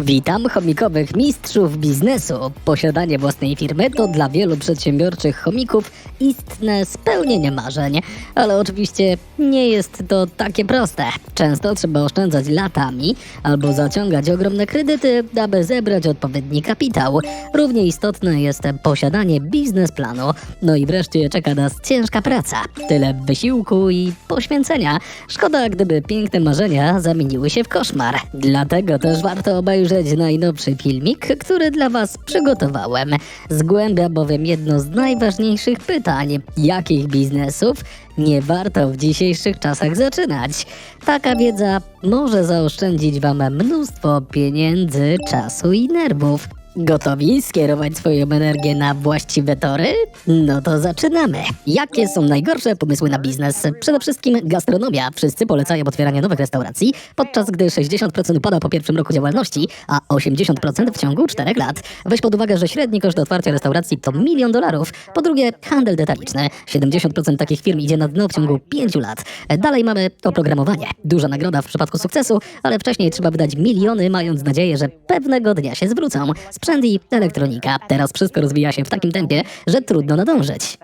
Witam chomikowych mistrzów biznesu. Posiadanie własnej firmy to dla wielu przedsiębiorczych chomików istne spełnienie marzeń. Ale oczywiście nie jest to takie proste. Często trzeba oszczędzać latami albo zaciągać ogromne kredyty, aby zebrać odpowiedni kapitał. Równie istotne jest posiadanie biznesplanu. No i wreszcie czeka nas ciężka praca. Tyle wysiłku i poświęcenia. Szkoda, gdyby piękne marzenia zamieniły się w koszmar. Dlatego też warto obejrzeć najnowszy filmik, który dla Was przygotowałem. Zgłębia bowiem jedno z najważniejszych pytań: jakich biznesów nie warto w dzisiejszych czasach zaczynać? Taka wiedza może zaoszczędzić Wam mnóstwo pieniędzy, czasu i nerwów. Gotowi skierować swoją energię na właściwe tory? No to zaczynamy. Jakie są najgorsze pomysły na biznes? Przede wszystkim gastronomia. Wszyscy polecają otwieranie nowych restauracji, podczas gdy 60% upada po pierwszym roku działalności, a 80% w ciągu 4 lat. Weź pod uwagę, że średni koszt otwarcia restauracji to milion dolarów. Po drugie, handel detaliczny. 70% takich firm idzie na dno w ciągu 5 lat. Dalej mamy oprogramowanie. Duża nagroda w przypadku sukcesu, ale wcześniej trzeba wydać miliony, mając nadzieję, że pewnego dnia się zwrócą. Sprzęt i elektronika. Teraz wszystko rozwija się w takim tempie, że trudno nadążyć.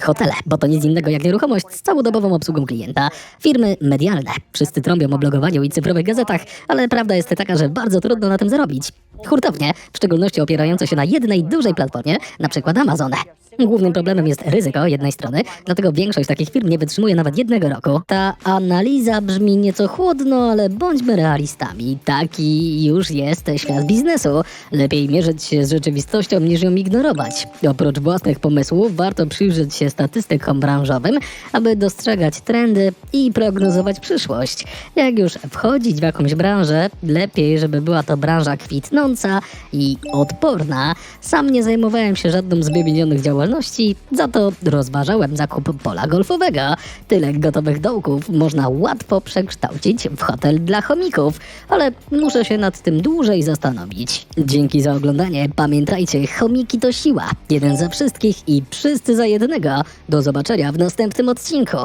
Hotele, bo to nic innego jak nieruchomość z całodobową obsługą klienta. Firmy medialne. Wszyscy trąbią o blogowaniu i cyfrowych gazetach, ale prawda jest taka, że bardzo trudno na tym zarobić. Hurtownie, w szczególności opierające się na jednej dużej platformie, na przykład Amazon. Głównym problemem jest ryzyko jednej strony, dlatego większość takich firm nie wytrzymuje nawet jednego roku. Ta analiza brzmi nieco chłodno, ale bądźmy realistami. Taki już jest świat biznesu. Lepiej mierzyć się z rzeczywistością niż ją ignorować. Oprócz własnych pomysłów warto przyjrzeć się statystykom branżowym, aby dostrzegać trendy i prognozować przyszłość. Jak już wchodzić w jakąś branżę, lepiej, żeby była to branża kwitnąca i odporna. Sam nie zajmowałem się żadną z wymienionych za to rozważałem zakup pola golfowego. Tyle gotowych dołków można łatwo przekształcić w hotel dla chomików, ale muszę się nad tym dłużej zastanowić. Dzięki za oglądanie. Pamiętajcie, chomiki to siła. Jeden za wszystkich i wszyscy za jednego. Do zobaczenia w następnym odcinku.